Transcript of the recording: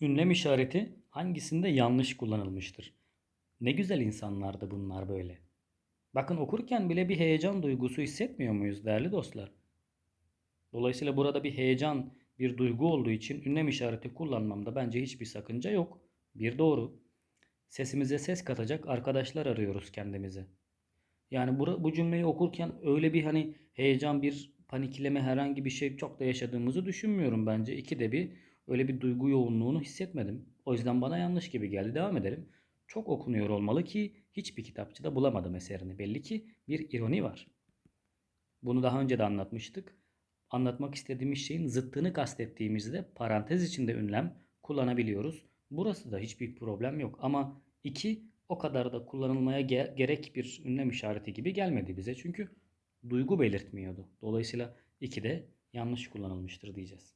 Ünlem işareti hangisinde yanlış kullanılmıştır? Ne güzel insanlardı bunlar böyle. Bakın okurken bile bir heyecan duygusu hissetmiyor muyuz değerli dostlar? Dolayısıyla burada bir heyecan, bir duygu olduğu için ünlem işareti kullanmamda bence hiçbir sakınca yok. Bir doğru. Sesimize ses katacak arkadaşlar arıyoruz kendimize. Yani bu, bu cümleyi okurken öyle bir hani heyecan, bir panikleme herhangi bir şey çok da yaşadığımızı düşünmüyorum bence. İki de bir öyle bir duygu yoğunluğunu hissetmedim. O yüzden bana yanlış gibi geldi. Devam edelim. Çok okunuyor olmalı ki hiçbir kitapçıda bulamadım eserini. Belli ki bir ironi var. Bunu daha önce de anlatmıştık. Anlatmak istediğimiz şeyin zıttını kastettiğimizde parantez içinde ünlem kullanabiliyoruz. Burası da hiçbir problem yok ama iki o kadar da kullanılmaya ge- gerek bir ünlem işareti gibi gelmedi bize. Çünkü duygu belirtmiyordu. Dolayısıyla iki de yanlış kullanılmıştır diyeceğiz.